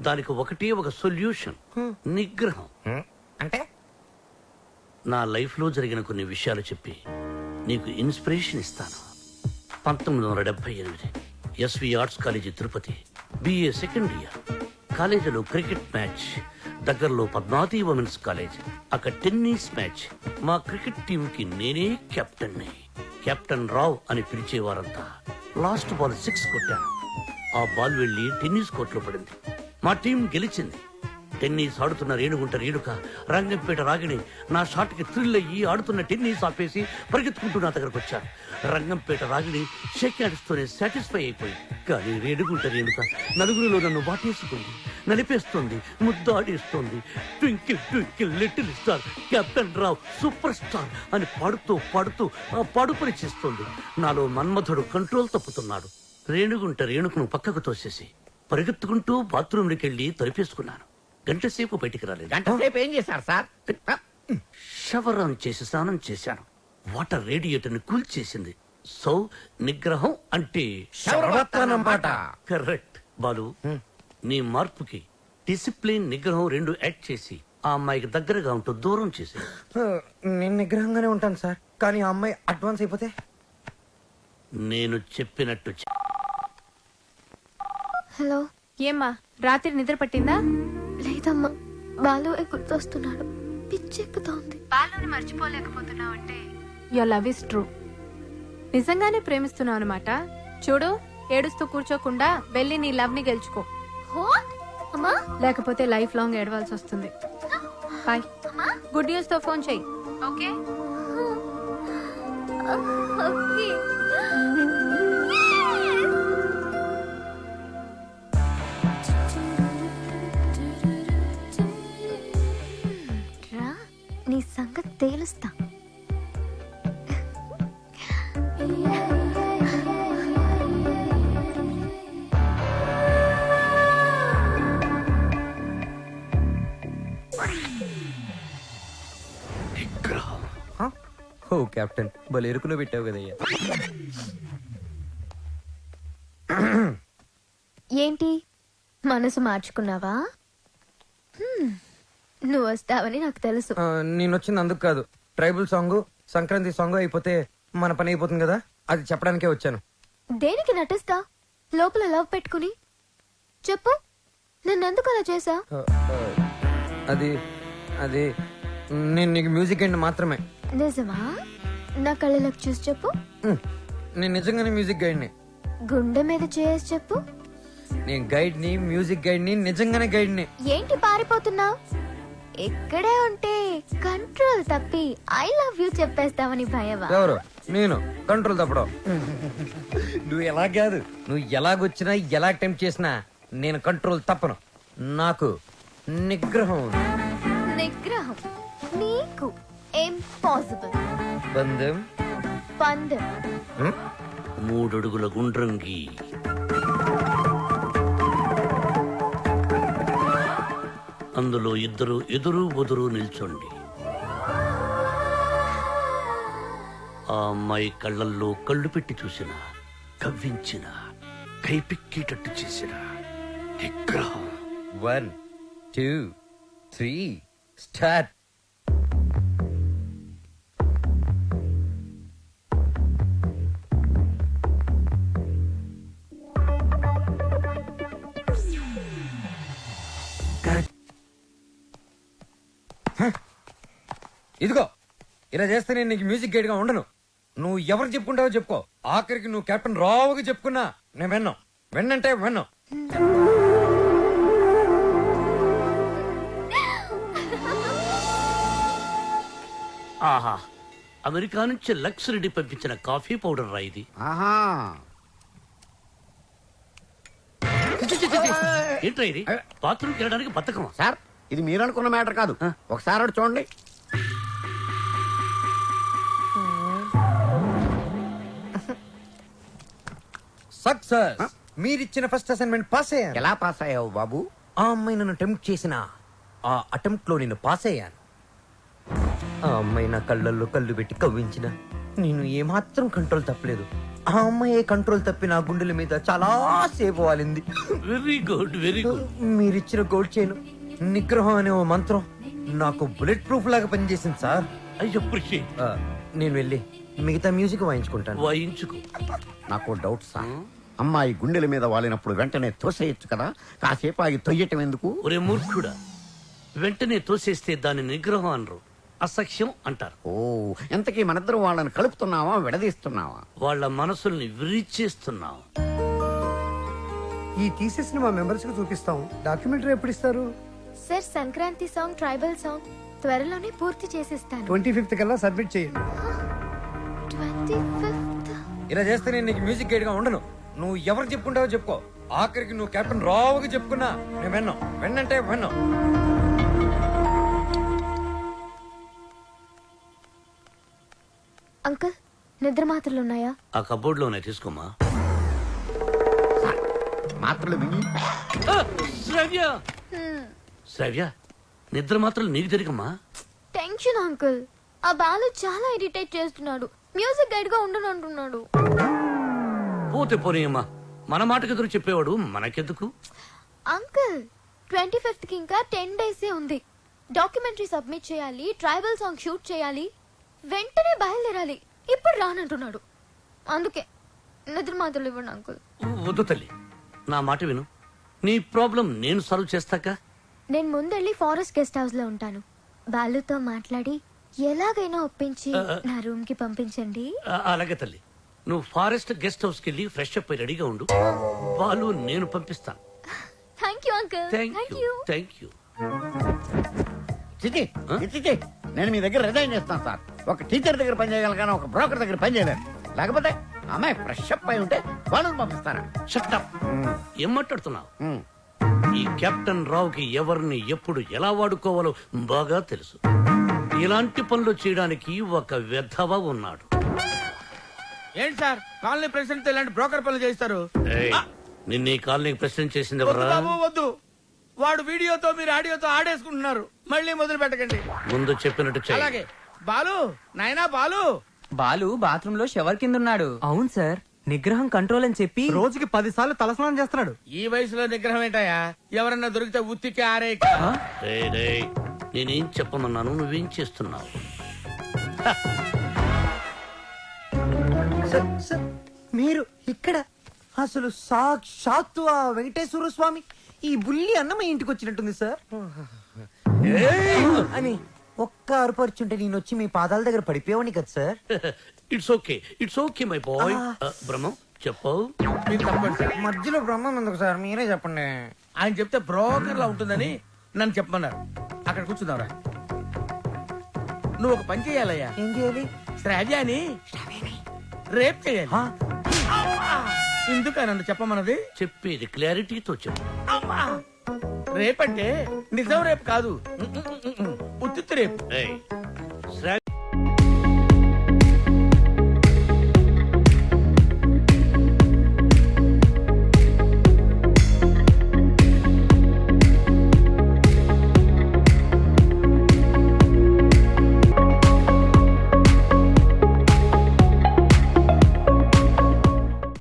దానికి ఒకటే ఒక సొల్యూషన్. నిగ్రహం. అంటే? నా లైఫ్లో జరిగిన కొన్ని విషయాలు చెప్పి నీకు ఇన్స్పిరేషన్ ఇస్తాను. పంతొమ్మిది వందల డెబ్బై ఎనిమిది S V arts college Tirupati B A second year. కాలేజీలో క్రికెట్ మ్యాచ్ దగ్గరలో పద్మావతి ఉమెన్స్ కాలేజ్ అక్కడ టెన్నిస్ మ్యాచ్. మా క్రికెట్ టీం కి నేనే కెప్టెన్ కెప్టెన్ రావ్ అని పిలిచేవారంతా. లాస్ట్ బాల్ సిక్స్ కొట్టాను. ఆ బాల్ వెళ్ళి టెన్నిస్ కోర్టులో పడింది. మా టీం గెలిచింది. టెన్నిస్ ఆడుతున్న రేణుగుంట రేణుక రంగంపేట రాగిణి నా షాట్కి థ్రిల్ అయ్యి ఆడుతున్న టెన్నిస్ ఆపేసి పరిగెత్తుకుంటూ నా దగ్గరకు వచ్చారు. రంగంపేట రాగిణి షేక్ ఆడిస్తూనే సాటిస్ఫై అయిపోయింది. కానీ రేణుగుంట రేణుక నలుగురిలో నన్ను వాటేసుకుంది నలిపేస్తుంది ముద్దాడేస్తోంది. Twinkle twinkle little star captain Rao super star అని పాడుతూ పాడుతూ పాడుపరిచేస్తుంది చేస్తోంది. నాలో మన్మధుడు కంట్రోల్ తప్పుతున్నాడు. రేణుగుంట రేణుకును పక్కకు తోసేసి పరిగెత్తుకుంటూ బాత్రూంలోకి వెళ్ళి తలిపేసుకున్నాను. గంట సేపు బయటికి రాలేదు. గంట సేపు ఏం చేశారు సార్? షవర్ ఆన్ చేసి స్నానం చేశాను. వాటర్ రేడియేటర్ని కూల్ చేసింది. సో నిగ్రహం అంటే పాట కరెక్ట్. బాలు నీ మార్పుకి డిసిప్లిన్ నిగ్రహం రెండు యాడ్ చేసి ఆ అమ్మాయికి దగ్గరగా ఉంటూ దూరం చేసి నేను నిగ్రహంగానే ఉంటాను సార్. కానీ ఆ అమ్మాయి అడ్వాన్స్ అయిపోతే? నేను చెప్పినట్టు. హలో. ఏమ్మా రాత్రి నిద్ర పట్టిందా? లేదమ్మా బాలు గుర్తొస్తున్నాడు. పిచ్చెక్కుతోంది బాలుని మర్చిపోలేకపోతున్నావు అంటే యువర్ లవ్ ఇస్ ట్రూ నిజంగానే ప్రేమిస్తున్నావు అనమాట చూడు ఏడుస్తూ కూర్చోకుండా వెళ్ళి నీ లవ్ని గెలుచుకో? అమ్మా. లేకపోతే లైఫ్ లాంగ్ ఏడవాల్సి వస్తుంది. బాయ్ గుడ్ న్యూస్తో ఫోన్ చెయ్యి ఓకే. ఓకే నీ సంగతి తేలుస్తా. ఓ కెప్టెన్ భలే ఎరుకులో పెట్టావు కదయ్యా. ఏంటి? మనసు మార్చుకున్నావా? హ్మ్, నువ్వు వస్తావని నాకు తెలుసు. నేను వచ్చింది అందుకు కాదు. ట్రైబల్ సాంగ్ సంక్రాంతి సాంగ్ అయిపోతే మన పని అయిపోతుంది కదా? అది చెప్పడానికే వచ్చాను. దేనికి నటిస్తా? లోపల లవ్ పెట్టుకుని? చెప్పు. నన్నెందుకు అలా చేసా? అది అది నేను నీకు మ్యూజిక్ అండ్ మాత్రమే. నిజమా? నా కళ్ళలోకి చూసి చెప్పు. నేను నిజంగానే మ్యూజిక్ గైడ్ని. గుండె మీద చేసి చెప్పు. నేను గైడ్ని మ్యూజిక్ గైడ్ని నిజంగానే గైడ్ని. ఏంటి పారిపోతున్నావు? ఇక్కడే ఉంటే కంట్రోల్ తప్పి ఐ లవ్ యూ చెప్పేస్తావని భయమా ఎవరు? నేను. కంట్రోల్ తప్పడం. నువ్వు ఎలా కాదు. నువ్వు ఎలాగొచ్చినా ఎలా అటెంప్ట్ చేసినా నేను కంట్రోల్ తప్పను. నాకు నిగ్రహం ఉంది. నిగ్రహం. నీకు ఇంపాసిబుల్ బంధం పందెం? మూడడుగుల గుండ్రంగి. అందులో ఇద్దరు ఎదురు బుదురు నిల్చోండి. ఆ అమ్మాయి కళ్ళల్లో కళ్ళు పెట్టి చూసిన కవ్వించిన కైపిక్కేటట్టు చేసిన. విగ్రహం. వన్ టూ త్రీ స్టార్ట్ ఇదిగో ఇలా చేస్తే నేను నీకు మ్యూజిక్ గైడ్గా ఉండను. నువ్వు ఎవరు చెప్పుకుంటావో చెప్పుకో. ఆఖరికి నువ్వు కెప్టెన్ రావుగా చెప్పుకున్నా నేను విన్నాం. విన్నంటే విన్నాం. ఆహా అమెరికా నుంచి లక్స్ రెడ్డి పంపించిన కాఫీ పౌడర్ రా ఇది. ఆహా. ఏంట్రా ఇది? బాత్రూమ్కి వెళ్ళడానికి బతకమా సార్ ఇది మీరు అనుకున్న మ్యాటర్ కాదు. ఒకసారి అటు చూడండి. సక్సెస్. మీరిచ్చిన ఫస్ట్ అసైన్మెంట్ పాస్ అయ్యాను. ఎలా పాస్ అయ్యావు బాబు? ఆ అమ్మాయి నన్ను అటెంప్ట్ చేసిన ఆ అటెంప్ట్లో నేను పాస్ అయ్యాను. ఆ అమ్మాయి నా కళ్ళల్లో కళ్ళు పెట్టి కవ్వించిన. నేను ఏమాత్రం కంట్రోల్ తప్పలేదు. ఆ అమ్మాయి కంట్రోల్ తప్పి నా గుండెల మీద చాలా సేపు వాలింది. వెరీ గుడ్ వెరీ గుడ్ మీరిచ్చిన గోల్డ్ చైన్. నిగ్రహం అనే ఓ మంత్రం నాకు బుల్లెట్ ప్రూఫ్ లాగా పనిచేసింది సార్. I appreciate. ఆ, నేను వెళ్ళి మిగతా మ్యూజిక్ వాయించుకుంటాను. వాయించుకో. నాకు డౌట్ సార్. అమ్మాయి గుండెల మీద వాలినప్పుడు వెంటనే తోసేయచ్చు కదా? కాసేపు ఆగి తొయ్యటం ఎందుకు? ఒరే మూర్ఖుడా వెంటనే తోసేస్తే దాని నిగ్రహం అనరు అసఖ్యం అంటారు. ఓ ఎంతకీ మనిద్దరం వాళ్ళని కలుపుతున్నావా విడదీస్తున్నావా? వాళ్ళ మనసుల్ని విరిచేస్తున్నాం ఈ థీసిస్ని మా మెంబర్స్కి చూపిస్తాం. డాక్యుమెంటరీ ఎప్పుడు ఇస్తారు sir Sankranti song tribal song త్వరలోనే పూర్తి చేసిస్తాను. ట్వంటీ ఫిఫ్త్ కల్లా సబ్మిట్ చేయండి. Twenty fifth? ఇలా చేస్తే నేను నీకు మ్యూజిక్ గైడ్గా ఉండను. నువ్వు ఎవరు చెప్పుకుంటావో చెప్పుకో. ఆఖరికి నువ్వు కెప్టెన్ రావుగా చెప్పుకున్నా నేను విన్నాం. విన్నంటే విన్నాం. అంకుల్ నిద్ర మాత్రలు ఉన్నాయా? ఆ కబోర్డ్లోనే తీసుకోమా మాత్రలు ఆ, శ్రవ్య! శ్రవ్య నిద్ర మాత్రం నీకు తిరిగమ్మా. Tension uncle. ఆ బాలు చాలా ఇరిటేట్ చేస్తున్నాడు. మ్యూజిక్ గైడ్గా ఉండను అంటున్నాడు పోతే పోనీయమ్మా. మన మాటకు ఎదురు చెప్పేవాడు మనకెందుకు? అంకుల్ ట్వంటీ ఫిఫ్త్కి ఇంకా టెన్ డేస్ ఉంది. డాక్యుమెంటరీ సబ్మిట్ చేయాలి ట్రైబల్ సాంగ్ షూట్ చేయాలి వెంటనే బయలుదేరాలి. ఇప్పుడు రానంటున్నాడు. అందుకే నిద్ర మాత్రలు ఇవ్వండి అంకుల్. వద్దు తల్లి. నా మాట విను. నీ ప్రాబ్లం నేను సాల్వ్ చేస్తాక నేను ముందెళ్ళి ఫారెస్ట్ గెస్ట్ హౌస్లో ఉంటాను. బాలుతో మాట్లాడి ఎలాగైనా ఒప్పించి నా రూమ్కి పంపించండి. ఆ, అలాగే తల్లి. నువ్వు ఫారెస్ట్ గెస్ట్ హౌస్కి వెళ్ళి ఫ్రెష్ అప్ అయి రెడీగా ఉండు. వాళ్ళు నేను పంపిస్తాను thank you uncle. Thank thank you. You. Thank you. చిచి చిచి నేను మీ దగ్గర రిజైన్ చేస్తాను సార్. ఒక టీచర్ దగ్గర పని చేయగలను కానీ ఒక బ్రోకర్ దగ్గర పని చేయలేను. లేకపోతే అమ్మాయి ఫ్రెష్ అప్ అయి ఉంటే వాళ్ళని పంపిస్తారా షట్టప్ ఏం మాట్లాడుతున్నావు. ఈ కెప్టెన్ రావుకి ఎవరిని ఎప్పుడు ఎలా వాడుకోవాలో బాగా తెలుసు. ఇలాంటి పనులు చేయడానికి ఒక వెధవ ఉన్నాడు. ఏంటి సార్ కాలనీ ప్రెసిడెంట్ ఇలాంటి బ్రోకర్ పనులు చేస్తారు ఏయ్, నిన్న ఈ కాలనీకి ప్రశ్న చేసింది వద్దు ఎవరా బాబు వద్దు. వాడు వీడియోతో మీరు ఆడియోతో ఆడేసుకుంటున్నారు. మళ్ళీ మొదలు పెట్టకండి. ముందు చెప్పినట్టు చెయ్యి అలాగే. బాలు నాయనా బాలు. బాలు బాత్రూమ్లో షవర్ కింద ఉన్నాడు. అవును సార్. నిగ్రహం కంట్రోల్ అని చెప్పి రోజుకి పది సార్లు తలస్నానం చేస్తున్నాడు. ఈ వయసులో నిగ్రహం ఏంటయ్యా? ఎవరన్నా దొరికితే ఉత్తికి ఆరే రేయ్, రేయ్, నేనేం చెప్పమన్నాను నువ్వేం చేస్తున్నావు? మీరు ఇక్కడ అసలు సాక్షాత్తు ఆ వెంకటేశ్వర స్వామి ఈ బుల్లి అన్నమ ఇంటికి వచ్చినట్టుంది సార్. అని ఒక్క అరుపరుచుంటే నేను వచ్చి మీ పాదాల దగ్గర పడిపోయావని కదా sir? It's okay it's okay my boy Brahmam చెప్పవు మీరు తప్పండి సార్ మధ్యలో బ్రహ్మం ఎందుకు సార్ మీరే చెప్పండి. ఆయన చెప్తే బ్రోకర్ లా ఉంటుందని నన్ను చెప్పమన్నారు. అక్కడ కూర్చుందాంరా నువ్వు ఒక పని చేయాలయ్యా. ఏం చేయాలి? శ్రావ్యాని రేప్ చేయాలి. ఎందుక నన్ను చెప్పమన్నది? చెప్పేది క్లారిటీతో చెప్పు. అమ్మా! రేపంటే నిజం రేపు కాదు. ఉత్తిత్తు రేపు.